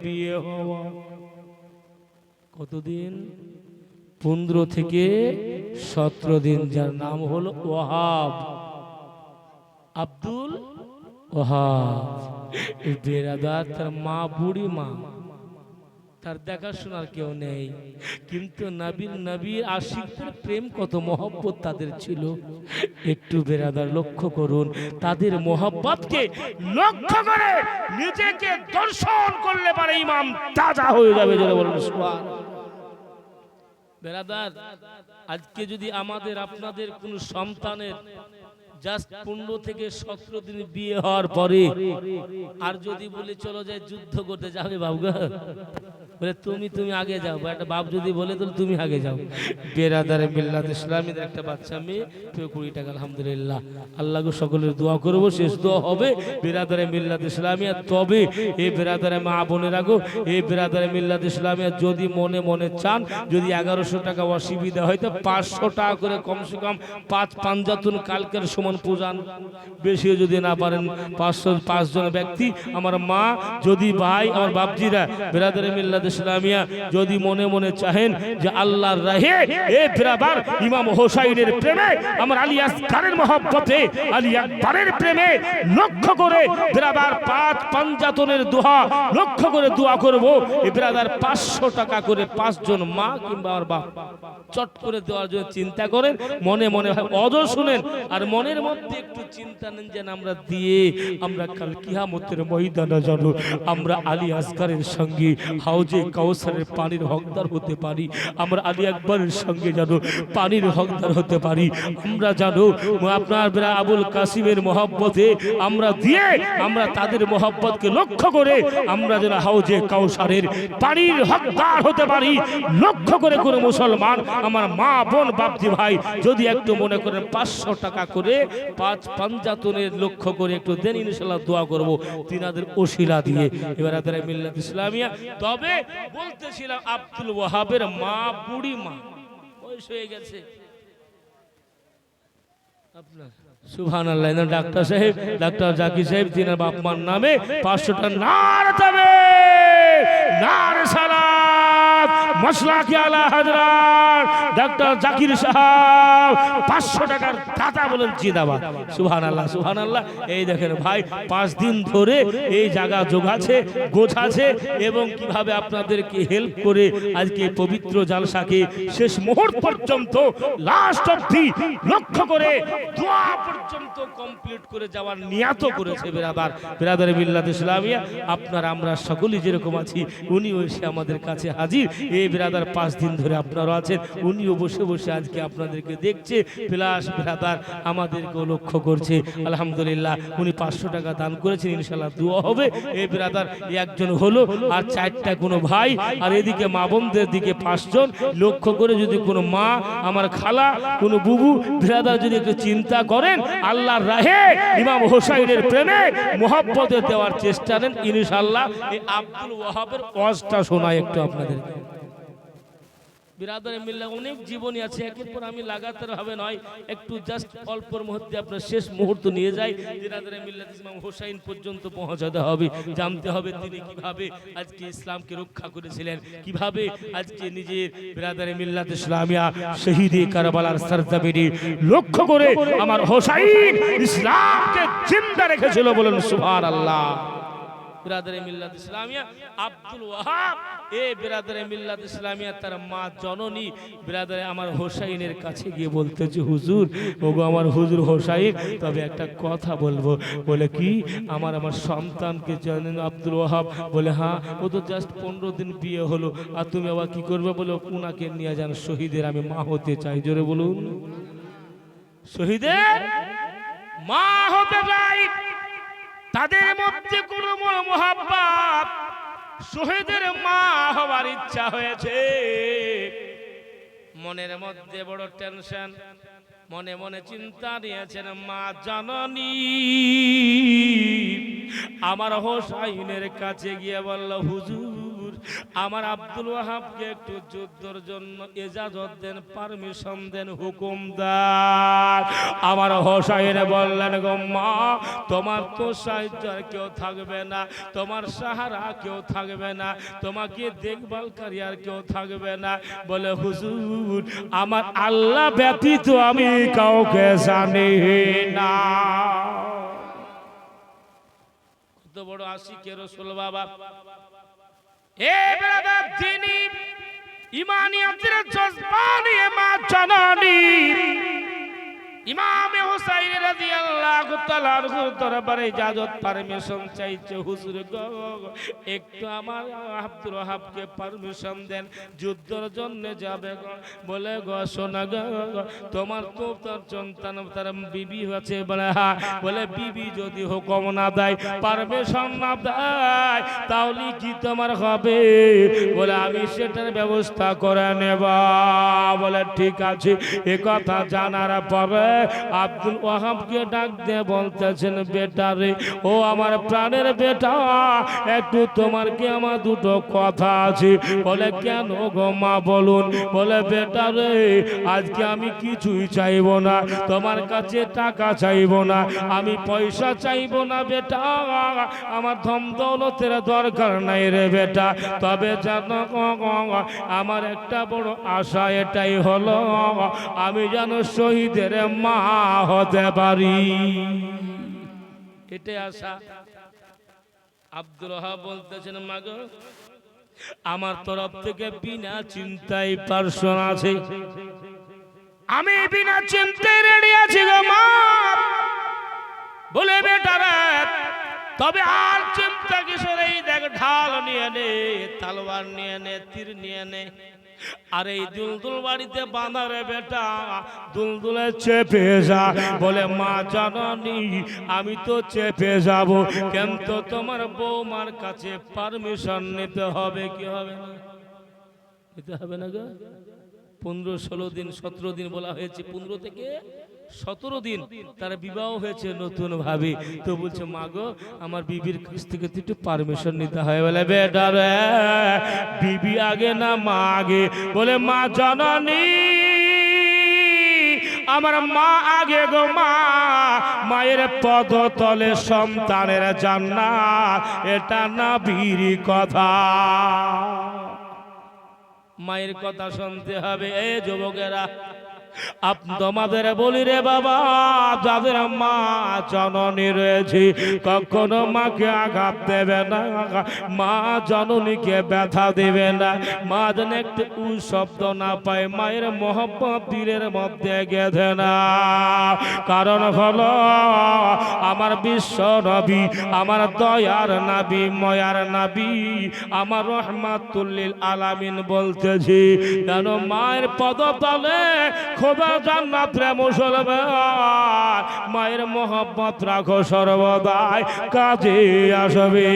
বিয়ে হওয়া কতদিন? পনেরো থেকে সতেরো দিন, যার নাম হল ওহাব আব্দুল ওহাব বেরাদার তার মা বুড়ি মা তার দেখাশোনার কেউ নেই। কিন্তু নবীর নবীর আশিকদের প্রেম কত মহব্বত তাদের ছিল। একটু বেরাদার লক্ষ্য করুন, তাদের মহব্বতকে লক্ষ্য করে নিজেকে দর্শন করলে পারে ইমাম, তাজা হয়ে যাবে যারা বলেন বেরাদার, আজকে যদি আমাদের, আপনাদের কোন সন্তানের জাস্ট পনেরো থেকে সতেরো দিন বিয়ে হওয়ার পরে, আর যদি বলে চলো যায় যুদ্ধ করতে যাবে বাবুগা বলে, তুমি তুমি আগে যাও। একটা বাপ যদি বলে, তাহলে তুমি আগে যাও। বেরাদারে মিল্লাত ইসলামীর একটা বাচ্চা মেয়ে কুড়ি টাকা, আলহামদুলিল্লাহ। আল্লাহ সকলের দোয়া করব, শেষ দোয়া হবে। বেরাদারে মিল্লাত ইসলামিয়া, তবে এই বেরাদারে মা বোনের রাখো এই বেরাদারে মিল্লাত ইসলামিয়া যদি মনে মনে চান, যদি এগারোশো টাকা অসুবিধা হয়, তো পাঁচশো টাকা করে কমসে কম পাঁচ পাঞ্জাতুন কালকের সমান পূজান। বেশিও যদি না পারেন, পাঁচশো, পাঁচজন ব্যক্তি, আমার মা যদি ভাই, আমার বাপজিরা বেরাদারে মিল্লাত ইসলামিয়া যদি মনে মনে চাহেন যে আল্লাহর রাহে এ বেরাদার ইমাম হোসাইনের প্রেমে, আমার আলী আসগারের মহব্বতে, আলী আকবরের প্রেমে লক্ষ্য করে বেরাদার পাঁচ পাঞ্জাতনের দোয়া লক্ষ্য করে দোয়া করব এই বেরাদার পাঁচশো টাকা করে পাঁচজন মা কিংবা আমার বাপ। চট করে দেওয়ার জন্য চিন্তা করেন, মনে মনে হয় শুনেন, আর মনের মধ্যে একটু চিন্তা নেন যেন আমরা দিয়ে আমরা কাল কিহামতের ময়দানে জানো আমরা আলী আসগারের সঙ্গে হাউজে কাউসারের পানির হকদার হতে পারি। আমরা আলী আকবরের সঙ্গে জানো পানির হকদার হতে পারি। আমরা জানো আপনার আবুল কাসিমের মহব্বতে আমরা দিয়ে আমরা তাদের মহব্বতকে লক্ষ্য করে আমরা যেন হাউজে কাউসারের পানির হকদার হতে পারি। লক্ষ্য করে কোনো মুসলমান আমার মা, বোন, বাপজি, ভাই যদি একটু মনে করেন পাঁচশো টাকা করে পাঁচ পাঞ্জাতনের লক্ষ্য করে একটু দেন ইনশাল্লাহ দোয়া করব। তিনাদের ওশিলা দিয়ে। এবার তারা মিল্লাত ইসলামিয়া। তবে বলতেছিলাম, আব্দুল ওয়াহাবের মা বুড়ি মা। বয়স হয়ে গেছে। ডাক্তার সাহেব, ডাক্তার জাকির সাহেব, তিনার বাপ মার নামে পাঁচশোটা নার তবে নার মশলা কি আলা হাজরাত? ডাক্তার জাকির সাহেব, পাঁচশো টাকার দাতা বলেন জিন্দাবাদ। সুবহান আল্লাহ সুবহান আল্লাহ এই দেখেন ভাই, পাঁচ দিন ধরে এই জায়গা যোগাছে গোছাছে এবং কীভাবে আপনাদেরকে হেল্প করে আজকে পবিত্র জালসাকে শেষ মুহূর্ত পর্যন্ত লাস্ট অবধি লক্ষ্য করে, দোয়া পর্যন্ত কমপ্লিট করে যাওয়ার নিয়াত করেছে বেরাদার। বেরাদারে মিল্লাত ইসলামিয়া, আপনার, আমরা সকলেই যেরকম আছি, উনিও এসে আমাদের কাছে হাজির। এই বেরাদার পাঁচ দিন ধরে আপনারা আছেন। উনিও বসে বসে আজকে আপনাদেরকে দেখছে। প্লাস বেরাদার আমাদেরকেও লক্ষ্য করছে। আলহামদুলিল্লাহ, উনি পাঁচশো টাকা দান করেছেন ইনশাল্লাহ দোয়া হবে। এই বেরাদার একজন হলো আর চারটা কোনো ভাই। আর এদিকে মা বোনদের দিকে পাঁচজন। লক্ষ্য করে যদি কোনো মা, আমার খালা, কোনো বুবু, বেরাদার যদি একটু চিন্তা করেন, আল্লাহর রাহে ইমাম হোসাইনের প্রেমে মোহাব্বতে দেওয়ার চেষ্টা নেন ইনশাল্লাহ এই আব্দুল ওয়াহাবের ওয়াজটা শোনায় একটু আপনাদেরকে। বিরাদরে মিল্লা অনেক জীবনী আছে, একের পর আমি লাগাতার হবে নয়, একটু জাস্ট অল্পর মধ্যে আপনার শেষ মুহূর্ত নিয়ে যাই। বিরাদরে মিল্লাত ইসলাম হোসাইন পর্যন্ত পৌঁছাতে হবে, জানতে হবে তিনি কীভাবে আজকে ইসলামকে রক্ষা করেছিলেন, কীভাবে আজকে নিজের বিরাদরে মিল্লাত ইসলামিয়া শহীদে কারবালার সরজমিনে লক্ষ্য করে আমার হোসাইন ইসলামকে জিন্দা রেখেছিল বলেন সুবহানাল্লাহ। বিরাদরে ইসলামিয়া, আব্দুল এ ইসলামিয়া, তার মা জননী আমার হোসাইনের কাছে গিয়ে হুজুর আমার হুজুর হোসাইন, তবে একটা কথা বলব। বলে, কি? আমার আমার সন্তানকে জানেন আব্দুল ওয়াহাব। বলে হ্যাঁ ও তো জাস্ট পনেরো দিন বিয়ে হলো, আর তুমি আবার কি করবে? বলে, উনাকে নিয়ে যান, শহীদের আমি মা হতে চাই। জোরে বলুন। শহীদের মা হতে চাই। তাদের মধ্যে কোন মহাব্বাত শহীদের মা হওয়ার ইচ্ছা হয়েছে। মনের মধ্যে বড় টেনশন, মনে মনে চিন্তা নিয়েছেন, মা জননী। আমার হোসাইনের কাছে গিয়ে বলল, হুজুর আমার আব্দুল ওয়াহাবকে একটু যুদ্ধের জন্য এজাজত দেন, পারমিশন দেন, হুকুম দেন। আমার হোসাইন বললেন, গো মা, তোমার তো সাহায্য আর কেউ থাকবে না, তোমার সাহারা কেউ থাকবে না, তোমাকে দেখভালকারী আর কেউ থাকবে না। বলে, হুজুর, আমার আল্লাহ ব্যতীত আমি কাউকে জানি না। কত বড় আশিকে রসুল বাবা। এ ব্রাদার তিনি ইমানিয়াতের জজবা নিয়ে জননী। ইমাম হুসাইন রাদিয়াল্লাহু তাআলার দরবারে ইজাজত পারমিশন চাইছে, হুজুর গো, একটু আমার আব্দুল ওয়াহাবকে পারমিশন দেন, যুদ্ধের জন্য যাবে বলে, গো, শোনা গো, তোমার তো তার সন্তান, তার বিবি আছে বলে হ্যাঁ বলে, বিবি যদি হুকুম না দেয় পারমিশন না দেয়, তাহলে কি তোমার হবে? বলে, আমি সেটার ব্যবস্থা করে নেব। বলে, ঠিক আছে, এ কথা জানার পরে আব্দুল ওয়াহাবকে ডাক দিয়ে বলতেছেন, বেটা রে, ও আমার প্রাণের বেটা, একটু তোমার কি আমার দুটো কথা আছে? বলে, কেন গো মা, বলুন। বলে, বেটা রে, আজকে আমি কিছুই চাইব না, তোমার কাছে টাকা চাইব না, আমি পয়সা চাইব না, বেটা। আমার ধম দৌলতের দরকার নাই রে, বেটা। তবে জানো আমার একটা বড় আশা এটাই হলো, আমি যেন শহীদের মা হতে পারি। আশা। আব্দুল বলতেছেন আমার তরফ থেকে বিনা চিন্তায় পার্সন আছে। আমি বিনা চিন্তায় রেডি আছি গো মা। বলে বেটারা তবে আর চিন্তা কিশোর এই দেখ, ঢাল নিয়ে নে তালবার নিয়ে নে, তীর নিয়ে নে। আর এই দুলদুল বাড়িতে বাঁধা রে বেটা। দুলদুলে চেপে যা। বলে মা জানি আমি তো চেপে যাব। কিন্তু তোমার বৌমার কাছে পারমিশন নিতে হবে। কি হবে? না নিতে হবে না গো? পনেরো ষোলো দিন সতেরো দিন বলা হয়েছে। পনেরো থেকে সতেরো দিন তার বিবাহ হয়েছে নতুন ভাবে। তো বলছে, মা গো, আমার বিবির কাছ থেকে একটু পারমিশন নিতে হয়। বলে, বেটা রে, বিবি আগে না মা আগে? বলে, মা জননী, আমার মা আগে গো মা। মায়ের পদ তলে সন্তানের জান্নাত, এটা না বীর কথা। মায়ের কথা শুনতে হবে, এ যুবকেরা। তোমাদের বলি রে বাবা, যাদের মা জননী রয়েছে, কখনো মাকে আঘাত দেবে না। মা জননীকে ব্যথা দেবে না। মা যেন একটু উ শব্দ না পায়, মায়ের মহব্বত দিলের মধ্যে গেঁথে না। কারণ হলো, আমার বিশ্ব নবী, আমার দয়ার নাবি, ময়ার নাবি, আমার রহমাতুল্লিল আলামিন বলতেছি কেন মায়ের পদতলে খোদা জান্নাত রে মুসলমান, মায়ের মোহাম্মত রাখো সর্বদাই, কাজে আসবে।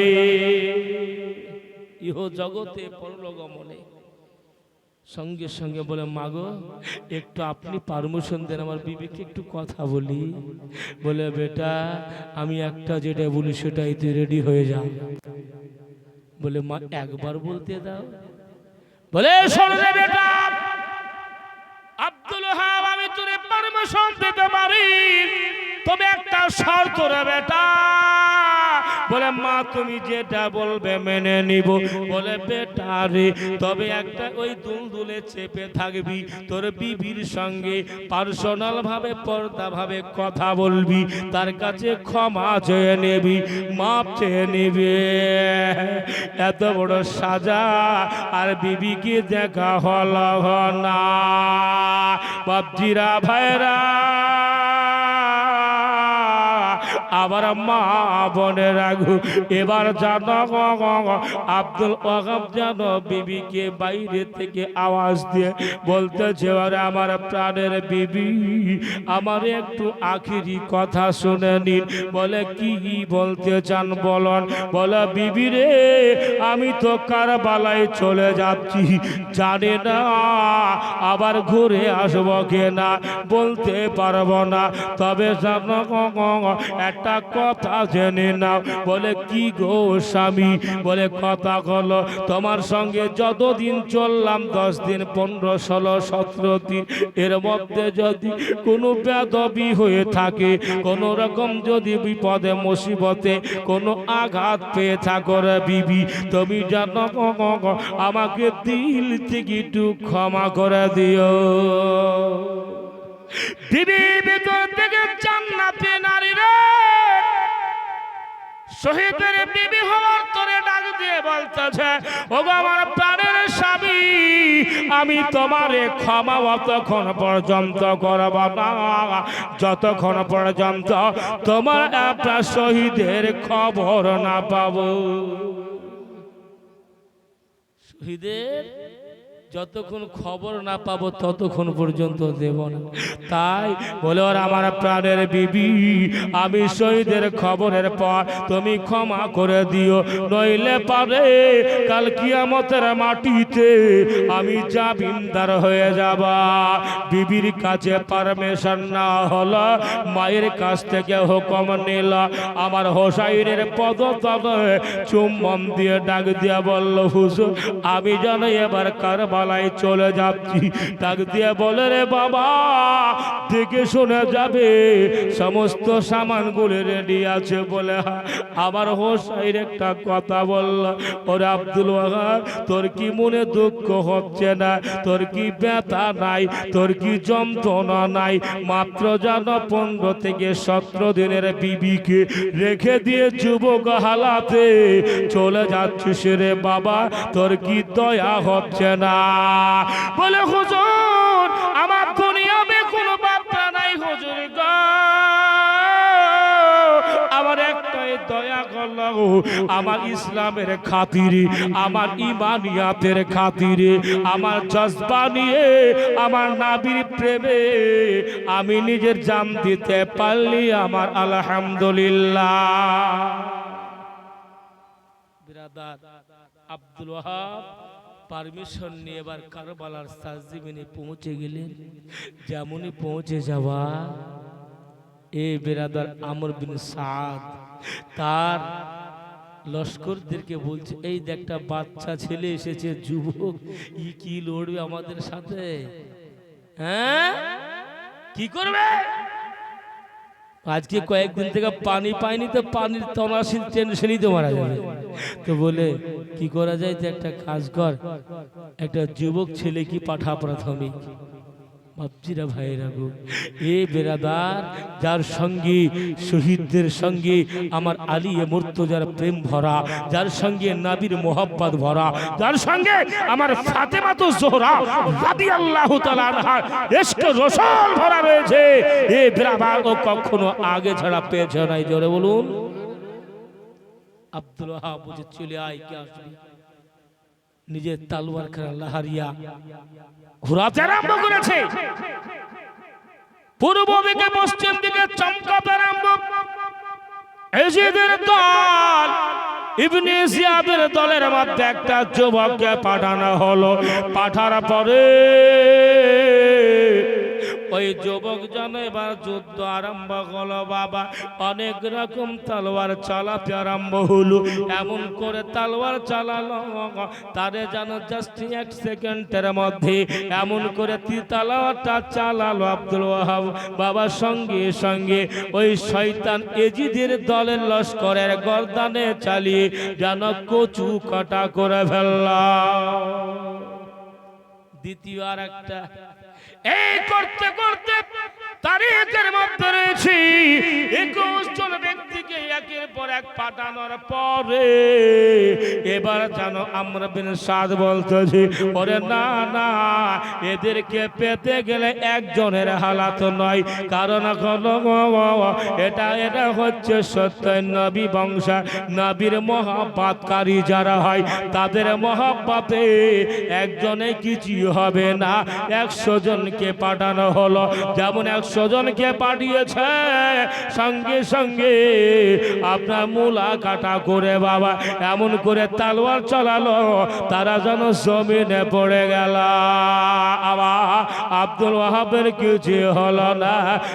ইহ জগতে পরলোগমনে সঙ্গে সঙ্গে বলে, মাগো, একটু আপনি পারমিশন দেন আমার বিবেকে একটু কথা বলি। বলে, বেটা, আমি একটা যেটা বলি সেটাই তুই রেডি হয়ে যা। বলে, মা, একবার বলতে দাও। বলে, শোন বেটা আব্দুল হাব আমি তোরে দিতে পারি। তবে একটা শর্ত রে বেটা। বলে, মা, তুমি যেটা বলবে মেনে নিব। বলে, বেটা রে, তবে একটা ওই দুলদুলে চেপে থাকবি, তোর বিবির সঙ্গে পার্সোনাল ভাবে পর্দা ভাবে কথা বলবি, তার কাছে ক্ষমা চেয়ে নেবি, মাপ চেয়ে নিবি। এত বড় সাজা, আর বিবিকে দেখা হল না। বাপজিরা ভাইরা আবার মা বনে রাখু এবার জানো আব্দুল ওয়াহাব জানো বিবিকে বাইরে থেকে আওয়াজ দিয়ে বলতেছে আরে আমার প্রাণের বিবি, আমার একটু আখিরি কথা শুনে নিন। বলে, কি বলতে চান বলন। বলে, বিবি রে, আমি তো কার কারবালায় চলে যাচ্ছি, জানে না আবার ঘুরে আসব কিনা বলতে পারব না। তবে জানো একটা কথা জেনে নাও। বলে কি গো স্বামী? বলে কথা হলো তোমার সঙ্গে যতদিন চললাম দশ দিন পনেরো ষোলো সতেরো দিন এর মধ্যে যদি কোনো বেদবি হয়ে থাকে কোনো রকম যদি বিপদে মুসিবতে কোনো আঘাত পেয়ে থাকো রে বিবি তুমি গো, আমাকে দিল থেকে একটু ক্ষমা করে দিও। শহীদের বিবি হওয়ার তোরে ডাক দিয়ে বলতেছে ও আমার প্রাণের স্বামী, আমি তোমারে ক্ষমা অতক্ষণ পর্যন্ত করব না। যতক্ষণ পর্যন্ত তোমার একটা শহীদের খবর না পাবো। শহীদের যতক্ষণ খবর না পাবো ততক্ষণ পর্যন্ত দেব না। তাই বলে ওর আমার প্রাণের বিবি, আমি শহীদের খবরের পর তুমি ক্ষমা করে দিও, নইলে পারে কাল কিয়ামতের মাটিতে আমি জামিনদার হয়ে যাব। বিবির কাছে পারমিশন না হলো, মায়ের কাছ থেকে হুকম নিল, আমার হোসাইনের পদতলে চুম্বন দিয়ে ডাক দিয়া বলল, হুজুর, আমি যেন এবার কারবালায় চলে যাচ্ছি। ডাক দিয়ে বলে, রে বাবা, দেখে শুনে যাবে। সমস্ত সামানগুলো রেডি আছে বলে আমার হোসাইর একটা কথা বলল। ওরে আব্দুল ওয়াহাব, তোর কি মনে দুঃখ হচ্ছে না? তোর কি ব্যথা নাই? তোর কি যন্ত্রণা নাই? মাত্র যেন পনেরো থেকে সতেরো দিনের বিবিকে রেখে দিয়ে যুবক হালাতে চলে যাচ্ছিস রে বাবা। তোর কি দয়া হচ্ছে না? বলে, হুজুর, আমার দুনিয়াতে কোনো বাপ্পা নাই, হুজুর গো। আমার একটাই দয়া করল আমার ইসলামের খাতিরে, আমার ইমানিয়াতের খাতিরে, আমার জজবা নিয়ে, আমার নাবির প্রেমে, আমি নিজের জাম দিতে পারলি, আমার আলহামদুলিল্লাহ। আব্দুল ওয়াহাব পারমিশন নিয়ে এবার কারবালার সাজিমিনে পৌঁছে গেলেন। যেমনই পৌঁছে যাওয়া, এ বেরাদার আমর বিন সাদ, তার লস্করদেরকে বলছে, এই একটা বাচ্চা ছেলে এসেছে, যুবক, ই কি লড়বে আমাদের সাথে? হ্যাঁ? কি করবে? আজকে কয়েকদিন থেকে পানি পাইনি তো পানির তনাশীল টেনশনই তো মারা যাবে। তো বলে কি করা যায় যে একটা কাজ কর একটা যুবক ছেলে কি পাঠা প্রাথমিক বাপজিরা ভাইয়েরা গো, এ বেরাদার যার সঙ্গে, শহীদদের সঙ্গে আমার আলী এ মুর্তজার প্রেম ভরা, যার সঙ্গে নাবির মোহাব্বত ভরা, যার সঙ্গে আমার ফাতেমা তো জোহরা তাআলা আনহা ইশক রসল ভরা রয়েছে। এ বেরাদার ও কখনো আগে ছাড়া পেয়েছে নাই, জোরে বলুন। আব্দুল চলে আয়, কে আসবে? নিজের তালওয়ার খানা লাহারিয়া ঘোরাতে আরম্ভ করেছে। পূর্ব দিকে, পশ্চিম দিকে চমকাতে আরম্ভ। এজিদের দল, ইবনে জিয়াদের দলের মধ্যে একটা যুবককে পাঠানো হলো। পাঠার পরে ওই যুবক জন এবার যুদ্ধ আরম্ভ হলো, বাবা। অনেক রকম তালোয়ার চালাতে আরম্ভ হলো। এমন করে তালোয়ার চালালো তারে যেন জাস্ট এক সেকেন্ডের মধ্যে এমন করে তালোয়ারটা চালালো আব্দুল ওয়াহাব। বাবার সঙ্গে সঙ্গে ওই শয়তান এজিদের দলের লস্করের গর্দানে চালিয়ে যেন কচু কাটা করে ফেললাম দ্বিতীয় আর একটা এই করতে করতে তারিখের মধ্যে রয়েছি। একুশ জন ব্যক্তিকে একের পর এক পাঠানোর পরে এবার জানো আমরা বিন সাদ বলতেছি, ওরে না না, এদেরকে পেতে গেলে একজনের হালাত নয়। কারণ হলো, এটা এটা হচ্ছে সত্য নবী বংশা। নবীর মহাপাতকারী যারা হয়, তাদের মহাপাতে একজনে কিছু হবে না। একশো জনকে পাঠানো হলো। যেমন একশো জনকে পাঠিয়েছে। সঙ্গে সঙ্গে আপনার মূলা কাটা করে বাবা, এমন করে তালোয়ার চালালো, তারা যেন জমিনে পড়ে গেল। আবার আব্দুল ওয়াহাবের কিছু হলো না।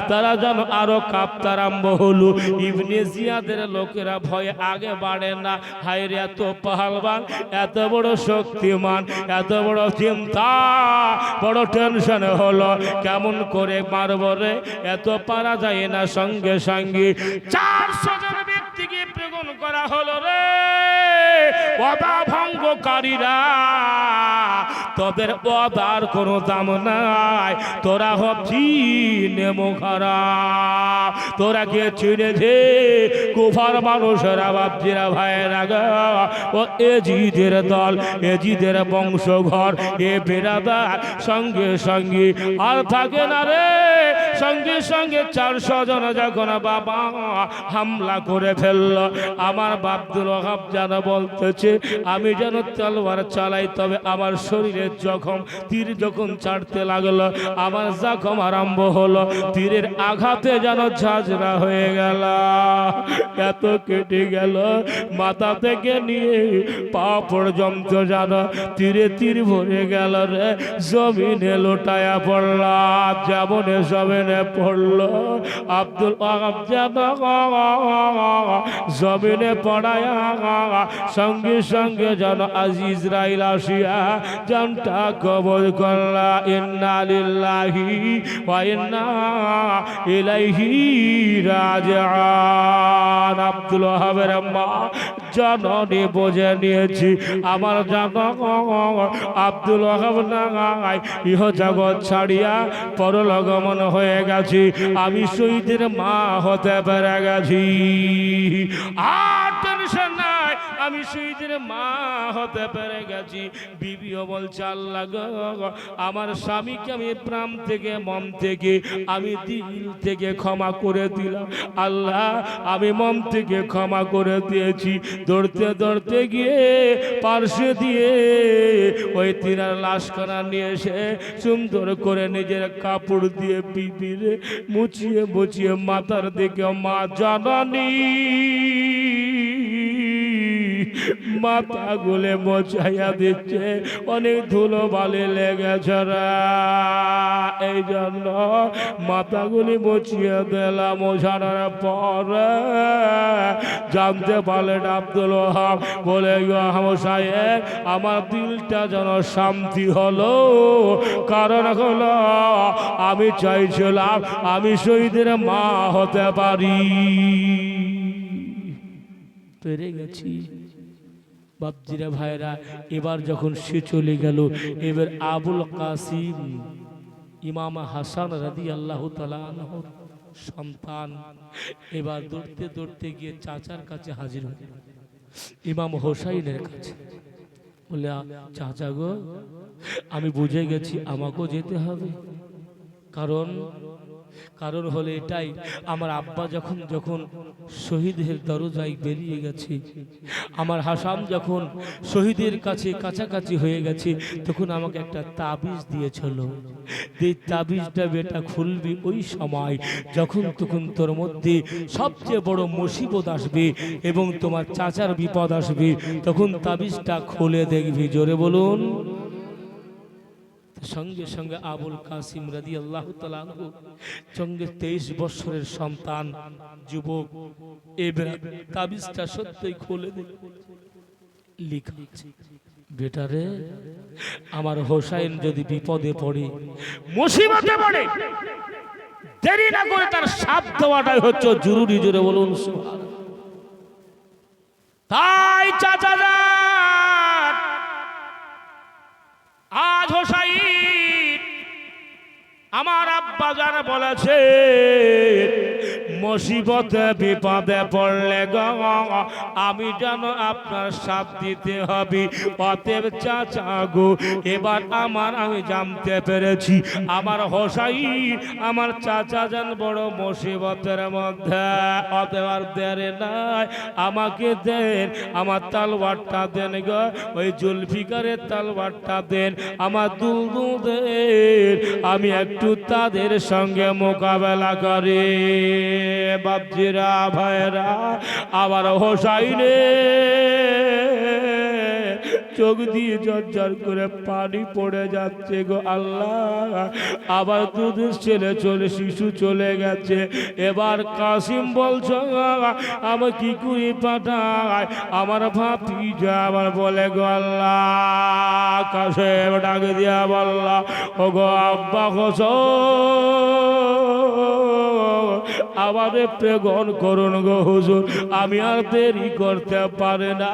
তারা যেন আরও কাঁপতে আরম্ভ হলো। ইবনে জিয়াদের লোকেরা ভয়ে আগে বাড়ে না। হায়রে, এত পাহালবান, এত বড় শক্তিমান, এত বড় চিন্তা। বড় টেনশন হলো, কেমন করে মারব রে এত পারা যায় না সঙ্গে সঙ্গে। চারশো জন ব্যক্তিকে প্রেরণ করা হলো রে। অদা ভঙ্গকারীরা তোদের কোনো দাম নাই। তোরা হচ্ছি নেমো খারাপ তোরা কে চিনেছে কুফার ও এজিদের দল, এজিদের বংশঘর এ বেরাদার সঙ্গে সঙ্গে আর থাকে না রে। সঙ্গে সঙ্গে চারশো জন যখন বাবা হামলা করে ফেলল, আমার বাবদুল যেন বলতেছে, আমি যেন তলোয়ার চালাই, তবে আমার শরীরের জখম, তীর যখন ছাড়তে লাগল, আমার জখম আরম্ভ হলো, তীরের আঘাতে যেন ঝাঁঝরা হয়ে গেল। এত কেটে গেল, মাথা থেকে নিয়ে পা পর্যন্ত যেন তীরে তীর ভরে গেল রে, জমিনে লোটায়া পড়লাম যেমন জমিনে পড়ল। আব্দুল জমিনে পড়ায়া, সঙ্গে সঙ্গে যেন আজ ইসরাইল আসিয়া জানটা কবল করলা। ইন্না লিল্লাহি ওয়া ইন্না ইলাইহি রাজিউন। আব্দুল ওয়াহাবের মা জননী বুঝে নিয়েছি। আমার জান আব্দুল ওয়াহাব নাগাই ইহ জগৎ ছাড়িয়া পরলগমন হয়ে গেছি। আমি শহীদের মা হতে পেরে গেছি। আর টেনশন নাই। আমি শহীদের মা হতে পেরে গেছি। বিবিও বলছে, আল্লাহ আমার স্বামীকে আমি প্রাণ থেকে, মন থেকে, আমি দিল থেকে ক্ষমা করে দিলাম। আল্লাহ, আমি মন থেকে ক্ষমা করে দিয়েছি। দৌড়তে দৌড়তে গিয়ে পার্শ্বে দিয়ে ওই তিনার লাশ লাশখানা নিয়ে এসে সুন্দর করে নিজের কাপড় দিয়ে বিবিরে মুছিয়ে মুছিয়ে মাথার দিকে, মা, জানানি। মাথা গুলে মোচাইয়া দিচ্ছে। অনেক ধুলো বালি লেগেছে এই জন্য মাথাগুলি মুছিয়ে দিলাম মোছানোর পর। জানতে পারলেন আব্দুল ওহাব বলে সাহেব আমার দিলটা যেন শান্তি হলো। কারণ হলো, আমি চাইছিলাম আমি শহীদের মা হতে পারি। পেরে গেছি। বাপজিরা ভাইরা, এবার যখন সে চলে গেল, এবার আবুল কাসিম, ইমাম হাসান রাদি আল্লাহ সন্তান, এবার দৌড়তে দৌড়তে গিয়ে চাচার কাছে হাজির হল। ইমাম হোসাইনের কাছে। বলে চাচা গো, আমি বুঝে গেছি আমাকেও যেতে হবে। কারণ কারণ হলো এটাই, আমার আব্বা যখন যখন শহীদের দরজায় বেরিয়ে গেছে, আমার হাসাম যখন শহীদের কাছে কাছাকাছি হয়ে গেছে, তখন আমাকে একটা তাবিজ দিয়েছিল। এই তাবিজটা বেটা খুলবি ওই সময়, যখন, তখন তোর মধ্যে সবচেয়ে বড় মুসিবত আসবে এবং তোমার চাচার বিপদ আসবে, তখন তাবিজটা খুলে দেখবি, জোরে বলুন। সঙ্গে সঙ্গে আবুল কাসিম রাদি আল্লাহ সঙ্গে তেইশ বছরের সন্তান, যুবক, এবার তাবিজটা সত্যই খুলে দিল। বেটারে আমার হোসাইন যদি বিপদে পড়ে, মুসিবতে পড়ে, দেরি না করে তার সাথ দেওয়াটাই হচ্ছে জরুরি জোরে বলুন তাই চাচা আমার আব্বা যারা বলেছে মুসিবতে বিপদে পড়লে গ, আমি যেন আপনার সাথ দিতে হবে। অতএব চাচা গো, এবার আমার আমি জানতে পেরেছি, আমার হোসাইন, আমার চাচা যান বড় মুসিবতের মধ্যে। অতএব আর দেরে নাই, আমাকে দেন, আমার তালবারটা দেন গো, ওই জুলফিকারের তালবারটা দেন, আমার দুলদুদের আমি একটু তাদের সঙ্গে মোকাবেলা করি। বাপজিরা ভাইরা আবার হোসাইনে। চোখ দিয়ে জর্জর করে পানি পড়ে যাচ্ছে গো আল্লাহ। আবার দুধের ছেলে চলে, শিশু চলে গেছে। এবার কাসিম বলছ আমার কি করে পাঠায় আমার ভাপি যা আবার বলে গো আল্লাহ, কাসেম ডাক দিয়া বললা ও গো আব্বা হোস আমারে প্রেগন করুন গো হুজুর। আমি আর দেরি করতে পারি না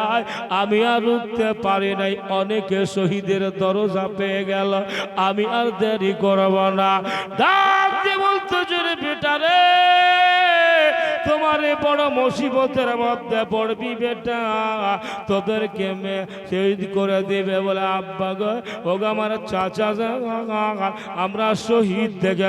আমি আর উঠতে পারি নাই, অনেকে শহীদের দরজা পেয়ে গেল। আমি আর দেরি করব না। দিয়ে বলতো, জোরে বেটারে তোমার বড় মুসিবতের মধ্যে পড়বি বেটা। তোদেরকে শহীদ করে দেবে বলে আব্বা গো। ও আমার চাচা, আমরা শহীদ থেকে